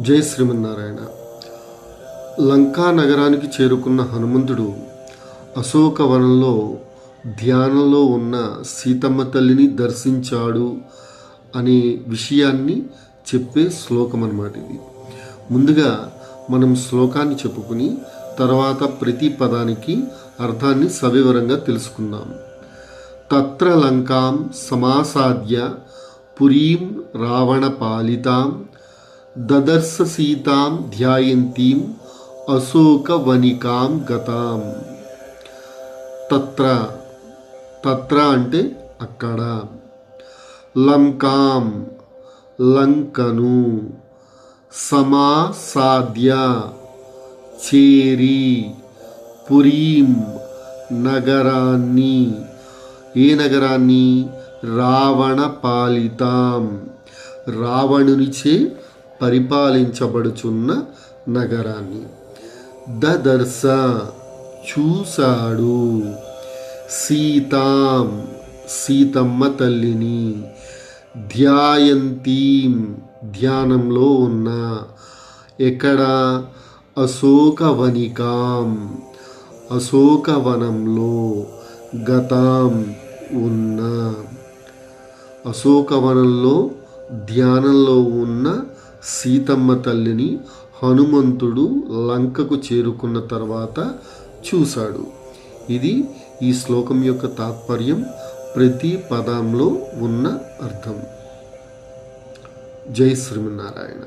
జై శ్రీమన్నారాయణ. లంకా నగరానికి చేరుకున్న హనుమంతుడు అశోకవనంలో ధ్యానంలో ఉన్న సీతమ్మ తల్లిని దర్శించాడు అనే విషయాన్ని చెప్పే శ్లోకం అన్నమాట ఇది. ముందుగా మనం శ్లోకాన్ని చెప్పుకుని తర్వాత ప్రతి పదానికి అర్థాన్ని సవివరంగా తెలుసుకుందాం. తత్ర లంకాం సమాసాద్య పురీం రావణ పాలితాం దదర్శ సీతాం ధ్యాయంతీం అశోకవనికాం గతాం తత్ర తత్ర అంటే అక్కడ। లంకాం లంకను సమాసాద్య చేరి పురీం నగరాన్ని ఏ నగరాన్ని? రావణ పాలితాం రావణునిచే పరిపాలించబడుచున్న నగరాన్ని. దదర్శ చూశాడు. సీతాం సీతమ్మ తల్లిని ధ్యాయంతీం ధ్యానంలో ఉన్న ఎక్కడ? అశోకవనికాం అశోకవనంలో గతాం ఉన్న. అశోకవనంలో ధ్యానంలో ఉన్న సీతమ్మ తల్లిని హనుమంతుడు లంకకు చేరుకున్న తర్వాత చూశాడు. ఇది ఈ శ్లోకం యొక్క తాత్పర్యం ప్రతి పదంలో ఉన్న అర్థం. జై శ్రీమన్నారాయణ.